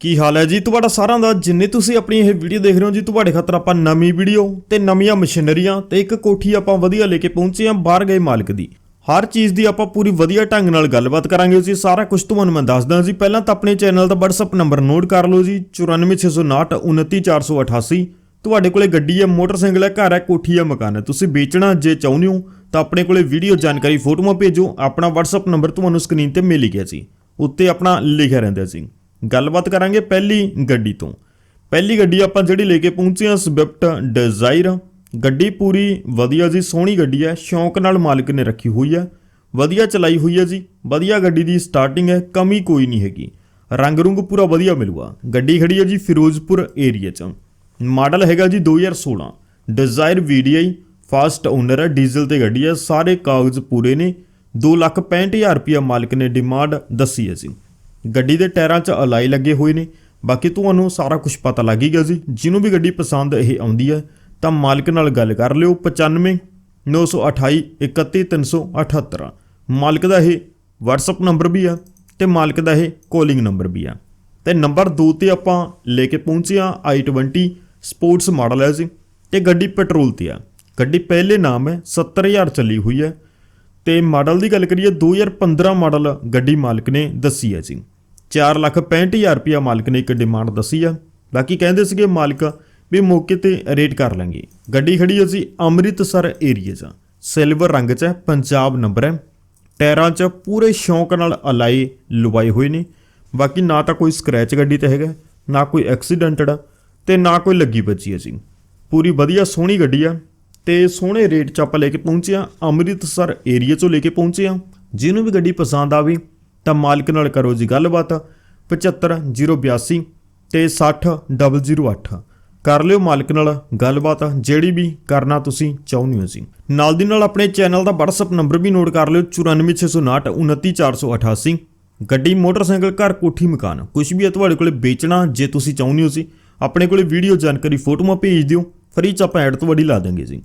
ਕੀ ਹਾਲ ਹੈ ਜੀ? ਤੁਹਾਡਾ ਸਾਰਿਆਂ ਦਾ, ਜਿੰਨੇ ਤੁਸੀਂ ਆਪਣੀ ਇਹ ਵੀਡੀਓ ਦੇਖ ਰਹੇ ਹੋ ਜੀ, ਤੁਹਾਡੇ ਖਾਤਰ ਆਪਾਂ ਨਵੀਂ ਵੀਡੀਓ ਤੇ ਨਵੀਆਂ ਮਸ਼ੀਨਰੀਆਂ ਤੇ ਇੱਕ ਕੋਠੀ ਆਪਾਂ ਵਧੀਆ ਲੈ ਕੇ ਪਹੁੰਚੇ ਹਾਂ ਬਾਹਰ ਗਏ ਮਾਲਕ ਦੀ। ਹਰ ਚੀਜ਼ ਦੀ ਆਪਾਂ ਪੂਰੀ ਵਧੀਆ ਢੰਗ ਨਾਲ ਗੱਲਬਾਤ ਕਰਾਂਗੇ ਜੀ, ਸਾਰਾ ਕੁਝ ਤੁਹਾਨੂੰ ਮੈਂ ਦੱਸਦਾ ਜੀ। ਪਹਿਲਾਂ ਤਾਂ ਆਪਣੇ ਚੈਨਲ ਦਾ WhatsApp ਨੰਬਰ ਨੋਟ ਕਰ ਲਓ ਜੀ 94659 29488 ਤੁਹਾਡੇ ਕੋਲੇ ਗੱਡੀ ਹੈ, ਮੋਟਰਸਾਈਕਲ ਹੈ, ਘਰ ਹੈ, ਕੋਠੀ ਹੈ, ਮਕਾਨ ਹੈ। ਤੁਸੀਂ ਵੇਚਣਾ ਜੇ ਚਾਹੁੰਦੇ ਹੋ, ਤਾਂ ਆਪਣੇ ਕੋਲੇ ਵੀਡੀਓ ਜਾਣਕਾਰੀ, ਫੋਟੋਆਂ ਭੇਜੋ। ਆਪਣਾ WhatsApp ਨੰਬਰ ਤੁਹਾਨੂੰ ਸਕਰੀਨ ਤੇ ਮਿਲ ਹੀ ਗਿਆ ਸੀ ਉੱਤੇ ਆਪਣਾ ਲਿਖਿਆ ਰਹਿੰਦਾ ਸੀ ਗੱਲਬਾਤ ਕਰਾਂਗੇ ਪਹਿਲੀ ਗੱਡੀ ਤੋਂ। ਪਹਿਲੀ ਗੱਡੀ ਆਪਾਂ ਜਿਹੜੀ ਲੈ ਕੇ ਪਹੁੰਚੇ ਹਾਂ, ਸਵਿਫਟ ਡਿਜ਼ਾਇਰ। ਗੱਡੀ ਪੂਰੀ ਵਧੀਆ ਜੀ, ਸੋਹਣੀ ਗੱਡੀ ਹੈ, ਸ਼ੌਂਕ ਨਾਲ ਮਾਲਕ ਨੇ ਰੱਖੀ ਹੋਈ ਹੈ। ਵਧੀਆ ਚਲਾਈ ਹੋਈ ਹੈ ਜੀ, ਵਧੀਆ ਗੱਡੀ ਦੀ ਸਟਾਰਟਿੰਗ ਹੈ, ਕਮੀ ਕੋਈ ਨਹੀਂ ਹੈਗੀ। ਰੰਗ ਰੁੰਗ ਪੂਰਾ ਵਧੀਆ ਮਿਲੂਗਾ। ਗੱਡੀ ਖੜੀ ਹੈ ਜੀ ਫਿਰੋਜ਼ਪੁਰ ਏਰੀਆ 'ਚ। ਮਾਡਲ ਹੈਗਾ ਜੀ 2016 ਡਿਜ਼ਾਇਰ VDI ਫਾਸਟ ਓਨਰ ਹੈ, ਡੀਜ਼ਲ ਤੇ ਗੱਡੀ ਹੈ, ਸਾਰੇ ਕਾਗਜ਼ ਪੂਰੇ ਨੇ। 265000 ਰੁਪਇਆ ਮਾਲਕ ਨੇ ਡਿਮਾਂਡ ਦੱਸੀ ਹੈ ਜੀ। ਗੱਡੀ ਦੇ ਟਾਇਰਾਂ 'ਚ ਅਲਾਈ ਲੱਗੇ ਹੋਏ ਨੇ। ਬਾਕੀ ਤੁਹਾਨੂੰ ਸਾਰਾ ਕੁਝ ਪਤਾ ਲੱਗ ਹੀ ਗਿਆ ਜੀ ਜਿਹਨੂੰ ਵੀ ਗੱਡੀ ਪਸੰਦ ਇਹ ਆਉਂਦੀ ਹੈ, ਤਾਂ ਮਾਲਕ ਨਾਲ ਗੱਲ ਕਰ ਲਿਓ। 95 928 31378 ਮਾਲਕ ਦਾ ਇਹ WhatsApp ਨੰਬਰ ਵੀ ਆ ਤੇ ਮਾਲਕ ਦਾ ਇਹ ਕਾਲਿੰਗ ਨੰਬਰ ਵੀ ਆ। ਤੇ ਨੰਬਰ 2 ਤੇ ਆਪਾਂ ਲੈ ਕੇ ਪਹੁੰਚੇ ਆ i20 ਸਪੋਰਟਸ ਮਾਡਲ ਹੈ ਜੀ। ਤੇ ਗੱਡੀ ਪੈਟਰੋਲ ਤੇ ਆ। ਗੱਡੀ ਪਹਿਲੇ ਨਾਮ ਹੈ 70000 ਚੱਲੀ ਹੋਈ ਹੈ। ਤੇ ਮਾਡਲ ਦੀ ਗੱਲ ਕਰੀਏ 2015 ਮਾਡਲ ਗੱਡੀ ਮਾਲਕ ਨੇ ਦੱਸੀ ਹੈ ਜੀ। 465000 ਰੁਪਇਆ ਮਾਲਕ ਨੇ ਇੱਕ ਡਿਮਾਂਡ ਦੱਸੀ ਆ। ਬਾਕੀ ਕਹਿੰਦੇ ਸੀਗੇ ਮਾਲਕ ਵੀ ਮੌਕੇ ਤੇ ਰੇਟ ਕਰ ਲਾਂਗੇ। ਗੱਡੀ ਖੜੀ ਅਸੀਂ ਅੰਮ੍ਰਿਤਸਰ ਏਰੀਆ 'ਚ। ਸਿਲਵਰ ਰੰਗ 'ਚ ਹੈ, ਪੰਜਾਬ ਨੰਬਰ ਹੈ। ਟਾਇਰਾਂ 'ਚ ਪੂਰੇ ਸ਼ੌਂਕ ਨਾਲ ਅਲਾਈ ਲੁਵਾਏ ਹੋਏ ਨੇ। ਬਾਕੀ ਨਾ ਤਾਂ ਕੋਈ ਸਕ੍ਰੈਚ ਗੱਡੀ ਤੇ ਹੈਗਾ ਨਾ ਕੋਈ ਐਕਸੀਡੈਂਟਡ ਤੇ ਨਾ ਕੋਈ ਲੱਗੀ ਬੱਜੀ ਹੈ ਜੀ। ਪੂਰੀ ਵਧੀਆ ਸੋਹਣੀ ਗੱਡੀ ਆ। ਤੇ ਸੋਹਣੇ ਰੇਟ 'ਚ ਆਪਾਂ ਲੈ ਕੇ ਪਹੁੰਚੇ ਆ ਅੰਮ੍ਰਿਤਸਰ ਏਰੀਆ 'ਚੋਂ ਲੈ ਕੇ ਪਹੁੰਚੇ ਆ ਜਿਹਨੂੰ ਵੀ ਗੱਡੀ ਪਸੰਦ ਆਵੇ ਤਾਂ ਮਾਲਕ ਨਾਲ ਕਰੋ ਜੀ ਗੱਲਬਾਤ 75082 ਤੇ 60008 ਕਰ ਲਿਓ ਮਾਲਕ ਨਾਲ ਗੱਲਬਾਤ, ਜਿਹੜੀ ਵੀ ਕਰਨਾ ਤੁਸੀਂ ਚਾਹੁੰਦੇ ਹੋ ਜੀ। ਨਾਲ ਦੀ ਨਾਲ ਆਪਣੇ ਚੈਨਲ ਦਾ WhatsApp ਨੰਬਰ ਵੀ ਨੋਟ ਕਰ ਲਿਓ 94659 29488 ਗੱਡੀ, ਮੋਟਰਸਾਈਕਲ, ਘਰ, ਕੋਠੀ, ਮਕਾਨ ਕੁਝ ਵੀ ਹੈ ਤੁਹਾਡੇ ਕੋਲੇ ਵੇਚਣਾ ਜੇ ਤੁਸੀਂ ਚਾਹੁੰਦੇ ਹੋ ਜੀ, ਆਪਣੇ ਕੋਲੇ ਵੀਡੀਓ ਜਾਣਕਾਰੀ, ਫੋਟੋਆਂ ਭੇਜ ਦਿਓ ਫਰੀ ਚ ਆਪਾਂ ਐਡ ਤੋਂ ਵੱਡੀ ਲਾ ਦਾਂਗੇ ਜੀ।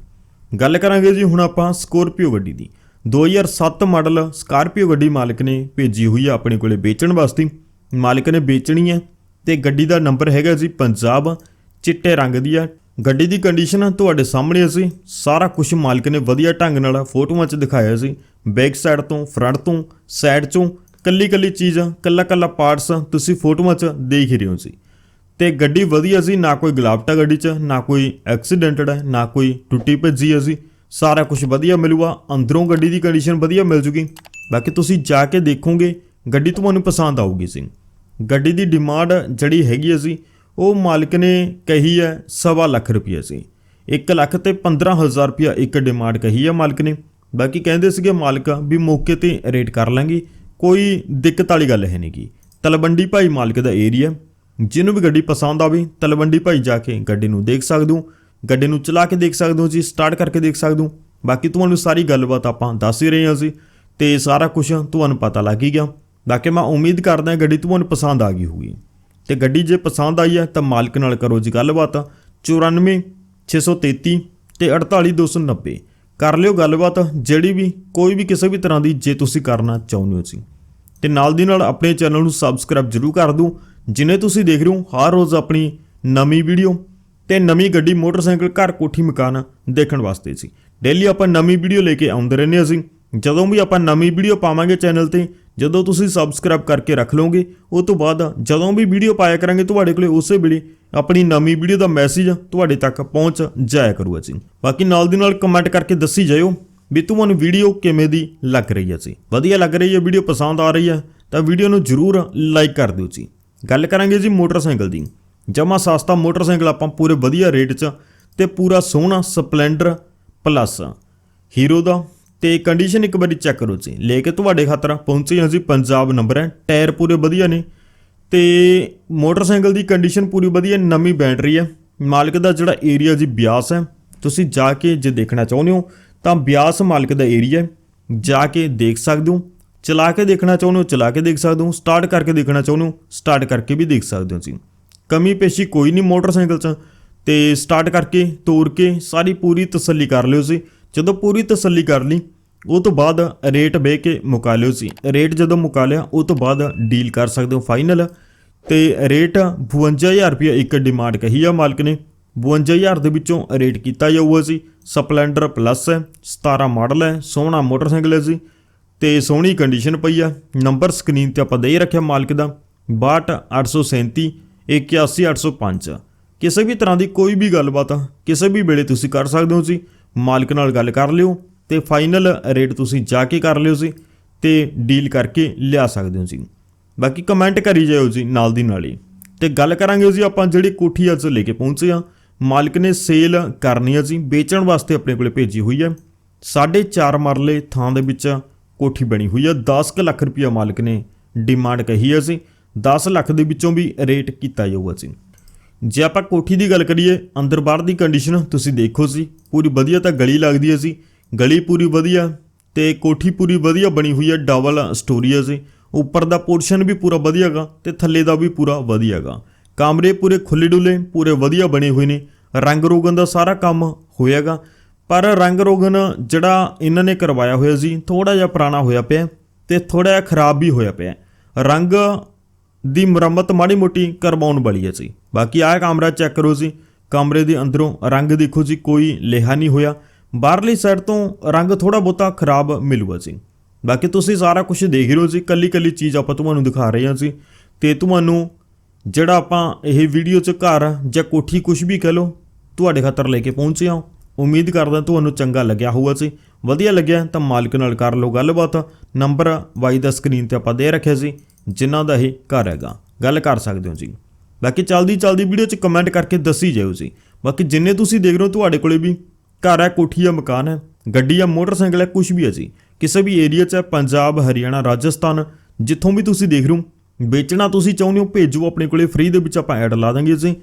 ਗੱਲ ਕਰਾਂਗੇ ਜੀ ਹੁਣ ਆਪਾਂ ਸਕੋਰਪੀਓ ਗੱਡੀ ਦੀ। 2007 ਮਾਡਲ ਸਕਾਰਪੀਓ ਗੱਡੀ ਮਾਲਕ ਨੇ ਭੇਜੀ ਹੋਈ ਆ ਆਪਣੇ ਕੋਲੇ ਵੇਚਣ ਵਾਸਤੇ। ਮਾਲਕ ਨੇ ਵੇਚਣੀ ਹੈ ਤੇ ਗੱਡੀ ਦਾ ਨੰਬਰ ਹੈਗਾ ਜੀ ਪੰਜਾਬ, ਚਿੱਟੇ ਰੰਗ ਦੀ ਆ। ਗੱਡੀ ਦੀ ਕੰਡੀਸ਼ਨ ਤੁਹਾਡੇ ਸਾਹਮਣੇ ਅਸੀਂ ਸਾਰਾ ਕੁਝ ਮਾਲਕ ਨੇ ਵਧੀਆ ਢੰਗ ਨਾਲ ਫੋਟੋਆਂ 'ਚ ਦਿਖਾਇਆ ਸੀ ਬੈਕ ਸਾਈਡ ਤੋਂ ਫਰੰਟ ਤੋਂ ਸਾਈਡ 'ਚੋਂ ਕੱਲੀ ਕੱਲੀ ਚੀਜ਼ ਕੱਲਾ ਕੱਲਾ ਪਾਰਟਸ ਤੁਸੀਂ ਫੋਟੋਆਂ 'ਚ ਦੇਖ ਹੀ ਰਹੇ ਹੋ ਸੀ ਤੇ ਗੱਡੀ ਵਧੀਆ ਸੀ, ਨਾ ਕੋਈ ਗਲਾਵਟਾ ਗੱਡੀ 'ਚ, ਨਾ ਕੋਈ ਐਕਸੀਡੈਂਟਡ ਹੈ, ਨਾ ਕੋਈ ਟੁੱਟੀ ਭੱਜੀ ਹੈ ਸੀ। ਸਾਰਾ ਕੁਝ ਵਧੀਆ ਮਿਲੂਗਾ, ਅੰਦਰੋਂ ਗੱਡੀ ਦੀ ਕੰਡੀਸ਼ਨ ਵਧੀਆ ਮਿਲ ਜੂਗੀ। ਬਾਕੀ ਤੁਸੀਂ ਜਾ ਕੇ ਦੇਖੋਗੇ, ਗੱਡੀ ਤੁਹਾਨੂੰ ਪਸੰਦ ਆਊਗੀ ਸੀ। ਗੱਡੀ ਦੀ ਡਿਮਾਂਡ ਜਿਹੜੀ ਹੈਗੀ ਸੀ, ਉਹ ਮਾਲਕ ਨੇ ਕਹੀ ਹੈ ਸਵਾ ਲੱਖ ਰੁਪਏ ਸੀ। 1 ਲੱਖ ਤੇ 15000 ਰੁਪਏ ਇੱਕ ਡਿਮਾਂਡ ਕਹੀ ਹੈ ਮਾਲਕ ਨੇ। ਬਾਕੀ ਕਹਿੰਦੇ ਸੀਗੇ ਮਾਲਕ ਵੀ ਮੌਕੇ ਤੇ ਰੇਟ ਕਰ ਲਾਂਗੇ, ਕੋਈ ਦਿੱਕਤ ਵਾਲੀ ਗੱਲ ਹੈ ਨਹੀਂਗੀ ਤਲਵੰਡੀ ਭਾਈ ਮਾਲਕ ਦਾ ਏਰੀਆ ਜਿਹਨੂੰ ਵੀ ਗੱਡੀ ਪਸੰਦ ਆਵੇ, ਤਲਵੰਡੀ ਭਾਈ ਜਾ ਕੇ ਗੱਡੀ ਨੂੰ ਦੇਖ ਸਕਦੇ ਹੋ ਗੱਡੀ ਨੂੰ ਚਲਾ ਕੇ ਦੇਖ ਸਕਦੇ ਹੋ ਜੀ ਸਟਾਰਟ ਕਰਕੇ ਦੇਖ ਸਕਦੇ। ਹੋ ਬਾਕੀ ਤੁਹਾਨੂੰ ਸਾਰੀ ਗੱਲਬਾਤ ਆਪਾਂ ਦੱਸ ਹੀ ਰਹੇ ਹਾਂ ਜੀ ਤੇ ਸਾਰਾ ਕੁਝ ਤੁਹਾਨੂੰ ਪਤਾ ਲੱਗ ਹੀ ਗਿਆ। ਬਾਕੀ ਮੈਂ ਉਮੀਦ ਕਰਦਾ ਗੱਡੀ ਤੁਹਾਨੂੰ ਪਸੰਦ ਆ ਗਈ ਹੋਊਗੀ। ਤੇ ਗੱਡੀ ਜੇ ਪਸੰਦ ਆਈ ਹੈ, ਤਾਂ ਮਾਲਕ ਨਾਲ ਕਰੋ ਜੀ ਗੱਲਬਾਤ। 94 633 ਤੇ 48290 ਕਰ ਲਿਓ ਗੱਲਬਾਤ, ਜਿਹੜੀ ਵੀ, ਕੋਈ ਵੀ ਕਿਸੇ ਵੀ ਤਰ੍ਹਾਂ ਦੀ ਜੇ ਤੁਸੀਂ ਕਰਨਾ ਚਾਹੁੰਦੇ ਹੋ ਜੀ। ਤੇ ਨਾਲ ਦੀ ਨਾਲ ਆਪਣੇ ਚੈਨਲ ਨੂੰ ਸਬਸਕ੍ਰਾਈਬ ਜਰੂਰ ਕਰ ਦਿਓ, ਜਿਨੇ ਤੁਸੀਂ ਦੇਖ ਰਹੇ ਹੋ ਹਰ ਰੋਜ਼ ਆਪਣੀ ਨਵੀਂ ਵੀਡੀਓ ਤੇ ਨਵੀਂ ਗੱਡੀ ਮੋਟਰਸਾਈਕਲ ਘਰ ਕੋਠੀ ਮਕਾਨ ਦੇਖਣ ਵਾਸਤੇ ਸੀ ਡੇਲੀ ਆਪਾਂ ਨਵੀਂ ਵੀਡੀਓ ਲੈ ਕੇ ਆਉਂਦੇ ਰਹਿੰਦੇ ਹਾਂ ਅਸੀਂ ਜਦੋਂ ਵੀ ਆਪਾਂ ਨਵੀਂ ਵੀਡੀਓ ਪਾਵਾਂਗੇ ਚੈਨਲ ਤੇ, ਜਦੋਂ ਤੁਸੀਂ ਸਬਸਕ੍ਰਾਈਬ ਕਰਕੇ ਰੱਖ ਲਓਗੇ, ਉਹ ਤੋਂ ਬਾਅਦ ਜਦੋਂ ਵੀ ਵੀਡੀਓ ਪਾਇਆ ਕਰਾਂਗੇ, ਤੁਹਾਡੇ ਕੋਲੇ ਉਸੇ ਵੇਲੇ ਆਪਣੀ ਨਵੀਂ ਵੀਡੀਓ ਦਾ ਮੈਸੇਜ ਤੁਹਾਡੇ ਤੱਕ ਪਹੁੰਚ ਜਾਇਆ ਕਰੂਗਾ ਜੀ। ਬਾਕੀ ਨਾਲ ਦੀ ਨਾਲ ਕਮੈਂਟ ਕਰਕੇ ਦੱਸੀ ਜਾਇਓ। ਵੀ ਤੁਹਾਨੂੰ ਵੀਡੀਓ ਕਿਵੇਂ ਦੀ ਲੱਗ ਰਹੀ ਹੈ ਜੀ ਵਧੀਆ ਲੱਗ ਰਹੀ ਹੈ ਵੀਡੀਓ ਪਸੰਦ ਆ ਰਹੀ ਹੈ, ਤਾਂ ਵੀਡੀਓ ਨੂੰ ਜਰੂਰ ਲਾਈਕ ਕਰ ਦਿਓ ਜੀ। ਗੱਲ ਕਰਾਂਗੇ ਜੀ ਮੋਟਰਸਾਈਕਲ ਦੀ। ਜਮਾ ਸਸਤਾ ਮੋਟਰਸਾਈਕਲ ਆਪਾਂ ਪੂਰੇ ਵਧੀਆ ਰੇਟ 'ਚ ਤੇ ਪੂਰਾ ਸੋਹਣਾ ਸਪਲੈਂਡਰ ਪਲੱਸ ਹੀਰੋ ਦਾ। ਤੇ ਕੰਡੀਸ਼ਨ ਇੱਕ ਵਾਰੀ ਚੈੱਕ ਕਰੋ ਜੀ। ਲੈ ਕੇ ਤੁਹਾਡੇ ਖਾਤਰ ਪਹੁੰਚੇ ਹਾਂ ਜੀ, ਪੰਜਾਬ ਨੰਬਰ ਹੈ ਟਾਇਰ ਪੂਰੇ ਵਧੀਆ ਨੇ। ਤੇ ਮੋਟਰਸਾਈਕਲ ਦੀ ਕੰਡੀਸ਼ਨ ਪੂਰੀ ਵਧੀਆ, ਨਵੀਂ ਬੈਟਰੀ ਹੈ। ਮਾਲਕ ਦਾ ਜਿਹੜਾ ਏਰੀਆ ਜੀ ਬਿਆਸ ਹੈ, ਤੁਸੀਂ ਜਾ ਕੇ ਜੇ ਦੇਖਣਾ ਚਾਹੁੰਦੇ ਹੋ ਤਾਂ ਬਿਆਸ ਮਾਲਕ ਦਾ ਏਰੀਆ ਜਾ ਕੇ ਦੇਖ ਸਕਦੇ ਹੋ। ਚਲਾ ਕੇ ਦੇਖਣਾ ਚਾਹੁੰਦੇ ਹੋ, ਚਲਾ ਕੇ ਦੇਖ ਸਕਦੇ ਹੋ। ਸਟਾਰਟ ਕਰਕੇ ਦੇਖਣਾ ਚਾਹੁੰਦੇ ਹੋ, ਸਟਾਰਟ ਕਰਕੇ ਵੀ ਦੇਖ ਸਕਦੇ ਹੋ ਜੀ ਕਮੀ ਪੇਸ਼ੀ ਕੋਈ ਨਹੀਂ ਮੋਟਰਸਾਈਕਲ 'ਚ। ਤੇ ਸਟਾਰਟ ਕਰਕੇ ਤੋੜ ਕੇ ਸਾਰੀ ਪੂਰੀ ਤਸੱਲੀ ਕਰ ਲਿਓ ਸੀ ਜਦੋਂ ਪੂਰੀ ਤਸੱਲੀ ਕਰ ਲਈ, ਉਹ ਤੋਂ ਬਾਅਦ ਰੇਟ ਬਹਿ ਕੇ ਮੁਕਾ ਲਿਓ ਸੀ ਰੇਟ ਜਦੋਂ ਮੁਕਾ ਲਿਆ, ਉਹ ਤੋਂ ਬਾਅਦ ਡੀਲ ਕਰ ਸਕਦੇ ਹੋ ਫਾਈਨਲ। ਤੇ ਰੇਟ 52000 ਰੁਪਏ ਇੱਕ ਡਿਮਾਂਡ ਕਹੀ ਆ ਮਾਲਕ ਨੇ। 52000 ਦੇ ਵਿੱਚੋਂ ਰੇਟ ਕੀਤਾ ਜਾਊਗਾ ਜੀ ਸਪਲੈਂਡਰ ਪਲੱਸ ਹੈ 17 ਮਾਡਲ ਹੈ, ਸੋਹਣਾ ਮੋਟਰਸਾਈਕਲ ਹੈ ਜੀ। ਤੇ ਸੋਹਣੀ ਕੰਡੀਸ਼ਨ ਪਈ ਆ ਨੰਬਰ ਸਕਰੀਨ ਤੇ ਆਪਾਂ ਦੇ ਹੀ ਰੱਖਿਆ ਮਾਲਕ ਦਾ 62837 81805 ਕਿਸੇ ਵੀ ਤਰ੍ਹਾਂ ਦੀ ਕੋਈ ਵੀ ਗੱਲਬਾਤ ਕਿਸੇ ਵੀ ਵੇਲੇ ਤੁਸੀਂ ਕਰ ਸਕਦੇ ਹੋ ਜੀ, ਮਾਲਕ ਨਾਲ ਗੱਲ ਕਰ ਲਿਓ, ਤੇ ਫਾਈਨਲ ਰੇਟ ਤੁਸੀਂ ਜਾ ਕੇ ਕਰ ਲਿਓ ਜੀ, ਤੇ ਡੀਲ ਕਰਕੇ ਲਿਆ ਸਕਦੇ ਹੋ ਜੀ। ਬਾਕੀ ਕਮੈਂਟ ਕਰੀ ਜਾਇਓ ਜੀ, ਨਾਲ ਦੀ ਨਾਲ ਹੀ। ਤੇ ਗੱਲ ਕਰਾਂਗੇ ਜੀ ਆਪਾਂ ਜਿਹੜੀ ਕੋਠੀ ਅੱਜ ਲੈ ਕੇ ਪਹੁੰਚੇ ਆ ਮਾਲਕ ਨੇ ਸੇਲ ਕਰਨੀ ਹੈ ਜੀ, ਵੇਚਣ ਵਾਸਤੇ ਆਪਣੇ ਕੋਲੇ ਭੇਜੀ ਹੋਈ ਹੈ 4.5 ਮਰਲੇ ਥਾਂ ਦੇ ਵਿੱਚ ਕੋਠੀ ਬਣੀ ਹੋਈ ਆ। 10 ਕੁ ਲੱਖ ਰੁਪਇਆ ਮਾਲਕ ਨੇ ਡਿਮਾਂਡ ਕਹੀ ਹੈ ਜੀ। 10 ਲੱਖ ਦੇ ਵਿੱਚੋਂ ਵੀ ਰੇਟ ਕੀਤਾ ਜਾਊਗਾ ਜੀ। ਜੇ ਆਪਾਂ ਕੋਠੀ ਦੀ ਗੱਲ ਕਰੀਏ, ਅੰਦਰ ਬਾਹਰ ਦੀ ਕੰਡੀਸ਼ਨ ਤੁਸੀਂ ਦੇਖੋ ਸੀ ਪੂਰੀ ਵਧੀਆ ਤਾਂ ਗਲੀ ਲੱਗਦੀ ਹੈ ਜੀ। ਗਲੀ ਪੂਰੀ ਵਧੀਆ ਤੇ ਕੋਠੀ ਪੂਰੀ ਵਧੀਆ ਬਣੀ ਹੋਈ ਹੈ ਡਬਲ ਸਟੋਰੀ ਹੈ ਜੀ। ਉੱਪਰ ਦਾ ਪੋਰਸ਼ਨ ਵੀ ਪੂਰਾ ਵਧੀਆਗਾ ਤੇ ਥੱਲੇ ਦਾ ਵੀ ਪੂਰਾ ਵਧੀਆਗਾ ਕਮਰੇ ਪੂਰੇ ਖੁੱਲੇ ਡੁੱਲੇ ਪੂਰੇ ਵਧੀਆ ਬਣੇ ਹੋਏ ਨੇ। ਰੰਗ ਰੋਗਨ ਦਾ ਸਾਰਾ ਕੰਮ ਹੋਇਆਗਾ। ਪਰ ਰੰਗ ਰੋਗਨ ਜਿਹੜਾ ਇਹਨਾਂ ਨੇ ਕਰਵਾਇਆ ਹੋਇਆ ਸੀ ਥੋੜਾ ਜਿਹਾ ਪੁਰਾਣਾ ਹੋਇਆ ਪਿਆ ਤੇ ਥੋੜਾ ਜਿਹਾ ਖਰਾਬ ਵੀ ਹੋਇਆ ਪਿਆ ਰੰਗ ਦੀ ਮੁਰੰਮਤ ਮਾੜੀ ਮੋਟੀ ਕਰਵਾਉਣ ਵਾਲੀ ਹੈ ਜੀ। ਬਾਕੀ ਆਹ ਕਮਰਾ ਚੈੱਕ ਕਰੋ ਜੀ। ਕਮਰੇ ਦੇ ਅੰਦਰੋਂ ਰੰਗ ਦੇਖੋ ਜੀ, ਕੋਈ ਲਿਹਾ ਨਹੀਂ ਹੋਇਆ। ਬਾਹਰਲੀ ਸਾਈਡ ਤੋਂ ਰੰਗ ਥੋੜਾ ਬਹੁਤਾ ਖਰਾਬ ਮਿਲੂਗਾ ਜੀ। ਬਾਕੀ ਤੁਸੀਂ ਸਾਰਾ ਕੁਝ ਦੇਖ ਰਹੇ ਹੋ ਜੀ। ਕੱਲੀ ਕੱਲੀ ਚੀਜ਼ ਆਪਾਂ ਤੁਹਾਨੂੰ ਦਿਖਾ ਰਹੇ ਹਾਂ ਜੀ। ਤੇ ਤੁਹਾਨੂੰ ਜਿਹੜਾ ਆਪਾਂ ਇਹ ਵੀਡੀਓ 'ਚ ਘਰ ਜਾਂ ਕੋਠੀ ਕੁਝ ਵੀ ਕਹ ਲਓ, ਤੁਹਾਡੇ ਖਾਤਰ ਲੈ ਕੇ ਪਹੁੰਚੇ ਹਾਂ। ਉਮੀਦ ਕਰਦਾ ਤੁਹਾਨੂੰ ਚੰਗਾ ਲੱਗਿਆ ਹੋਊਗਾ ਜੀ ਵਧੀਆ ਲੱਗਿਆ ਤਾਂ ਮਾਲਕ ਨਾਲ ਕਰ ਲਓ ਗੱਲਬਾਤ। ਨੰਬਰ ਵਾਈ ਦਾ ਸਕਰੀਨ ਤੇ ਆਪਾਂ ਦੇ ਰੱਖਿਆ ਸੀ, ਜਿਨ੍ਹਾਂ ਦਾ ਇਹ ਘਰ ਹੈਗਾ। ਗੱਲ ਕਰ ਸਕਦੇ ਹੋ ਜੀ। ਬਾਕੀ ਚਲਦੀ ਚਲਦੀ ਵੀਡੀਓ 'ਚ ਕਮੈਂਟ ਕਰਕੇ ਦੱਸੀ ਜਾਇਓ ਜੀ। ਬਾਕੀ ਜਿੰਨੇ ਤੁਸੀਂ ਦੇਖ ਰਹੇ ਹੋ ਤੁਹਾਡੇ ਕੋਲੇ ਵੀ ਘਰ ਹੈ, ਕੋਠੀ ਹੈ, ਮਕਾਨ ਹੈ, ਗੱਡੀ ਹੈ, ਮੋਟਰਸਾਈਕਲ ਹੈ ਕੁਝ ਵੀ ਹੈ ਜੀ। ਕਿਸੇ ਵੀ ਏਰੀਆ 'ਚ ਹੈ, ਪੰਜਾਬ, ਹਰਿਆਣਾ, ਰਾਜਸਥਾਨ, ਜਿੱਥੋਂ ਵੀ ਤੁਸੀਂ ਦੇਖ ਰਹੇ ਹੋ ਵੇਚਣਾ ਤੁਸੀਂ ਚਾਹੁੰਦੇ ਹੋ, ਭੇਜੋ, ਆਪਣੇ ਕੋਲੇ ਫ੍ਰੀ ਦੇ ਵਿੱਚ ਆਪਾਂ ਐਡ ਲਾ ਦਾਂਗੇ ਜੀ।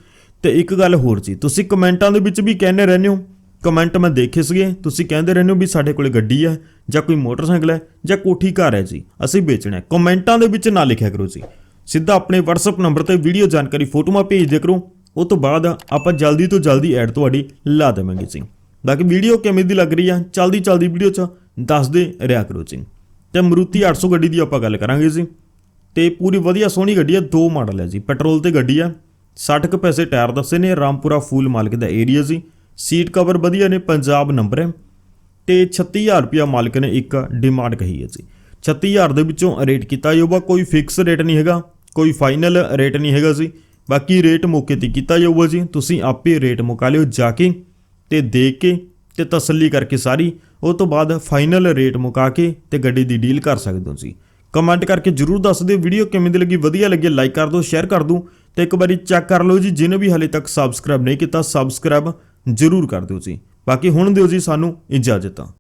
ਤੇ ਇੱਕ ਗੱਲ ਹੋਰ ਜੀ, ਤੁਸੀਂ ਕਮੈਂਟਾਂ ਦੇ ਵਿੱਚ ਵੀ ਕਹਿੰਦੇ ਰਹਿੰਦੇ ਹੋ। ਕਮੈਂਟ ਮੈਂ ਦੇਖੇ ਸੀਗੇ, ਤੁਸੀਂ ਕਹਿੰਦੇ ਰਹਿੰਦੇ ਹੋ ਵੀ ਸਾਡੇ ਕੋਲੇ ਗੱਡੀ ਹੈ, ਜਾਂ ਕੋਈ ਮੋਟਰਸਾਈਕਲ ਹੈ, ਜਾਂ ਕੋਠੀ ਘਰ ਹੈ ਜੀ, ਅਸੀਂ ਵੇਚਣਾ ਹੈ। ਕਮੈਂਟਾਂ ਦੇ ਵਿੱਚ ਨਾ ਲਿਖਿਆ ਕਰੋ ਜੀ। ਸਿੱਧਾ ਆਪਣੇ WhatsApp ਨੰਬਰ ਤੇ ਵੀਡੀਓ ਜਾਣਕਾਰੀ ਫੋਟੋਆਂ ਭੇਜ ਦਿਆ ਕਰੋ। ਉਹ ਤੋਂ ਬਾਅਦ ਆਪਾਂ ਜਲਦੀ ਤੋਂ ਜਲਦੀ ਐਡ ਤੁਹਾਡੀ ਲਾ ਦੇਵਾਂਗੇ ਜੀ। ਬਾਕੀ ਵੀਡੀਓ ਕਿਵੇਂ ਦੀ ਲੱਗ ਰਹੀ ਆ ਚਲਦੀ ਚਲਦੀ ਵੀਡੀਓ 'ਚ ਦੱਸਦੇ ਰਿਹਾ ਕਰੋ ਜੀ। ਤੇ ਮਰੂਤੀ 800 ਗੱਡੀ ਦੀ ਆਪਾਂ ਗੱਲ ਕਰਾਂਗੇ ਜੀ। ਤੇ ਪੂਰੀ ਵਧੀਆ ਸੋਹਣੀ ਗੱਡੀ ਹੈ ਦੋ ਮਾਡਲ ਹੈ ਜੀ। ਪੈਟਰੋਲ ਤੇ ਗੱਡੀ ਆ 60 ਕੁ ਪੈਸੇ ਟਾਇਰ ਦੱਸੇ ਨੇ, ਰਾਮਪੁਰਾ ਫੂਲ ਮਾਲਕ ਦਾ ਏਰੀਆ ਜੀ। ਸੀਟ ਕਵਰ ਵਧੀਆ ਨੇ, ਪੰਜਾਬ ਨੰਬਰ ਹੈ। ਤੇ 36000 ਰੁਪਿਆ ਮਾਲਕ ਨੇ ਇੱਕ ਡਿਮਾਂਡ ਕਹੀ ਹੈ ਜੀ। 36000 ਦੇ ਵਿੱਚੋਂ ਰੇਟ ਕੀਤਾ ਜਾਊਗਾ, ਕੋਈ ਫਿਕਸ ਰੇਟ ਨਹੀਂ ਹੈਗਾ, ਕੋਈ ਫਾਈਨਲ ਰੇਟ ਨਹੀਂ ਹੈਗਾ ਜੀ। ਬਾਕੀ ਰੇਟ ਮੌਕੇ ਤੇ ਕੀਤਾ ਜਾਊਗਾ ਜੀ। ਤੁਸੀਂ ਆਪੇ ਰੇਟ ਮੁਕਾ ਲਿਓ ਜਾ ਕੇ ਤੇ ਦੇਖ ਕੇ ਤੇ ਤਸੱਲੀ ਕਰਕੇ ਸਾਰੀ, ਉਹ ਤੋਂ ਬਾਅਦ ਫਾਈਨਲ ਰੇਟ ਮੁਕਾ ਕੇ ਤੇ ਗੱਡੀ ਦੀ ਡੀਲ ਕਰ ਸਕਦੇ ਹੋ ਜੀ। ਕਮੈਂਟ ਕਰਕੇ ਜਰੂਰ ਦੱਸ ਦਿਓ ਵੀਡੀਓ ਕਿਵੇਂ ਦੀ ਲੱਗੀ, ਵਧੀਆ ਲੱਗੇ, ਲਾਈਕ ਕਰ ਦਿਓ, ਸ਼ੇਅਰ ਕਰ ਦਿਓ ਤੇ ਇੱਕ ਵਾਰੀ ਚੈੱਕ ਕਰ ਲਓ ਜੀ, ਜਿਹਨੇ ਵੀ ਹਾਲੇ ਤੱਕ ਸਬਸਕ੍ਰਾਈਬ ਨਹੀਂ ਕੀਤਾ, ਸਬਸਕ੍ਰਾਈਬ ਜਰੂਰ ਕਰ ਦਿਓ ਜੀ। ਬਾਕੀ ਹੁਣ ਦਿਓ ਜੀ ਸਾਨੂੰ ਇਜਾਜ਼ਤ।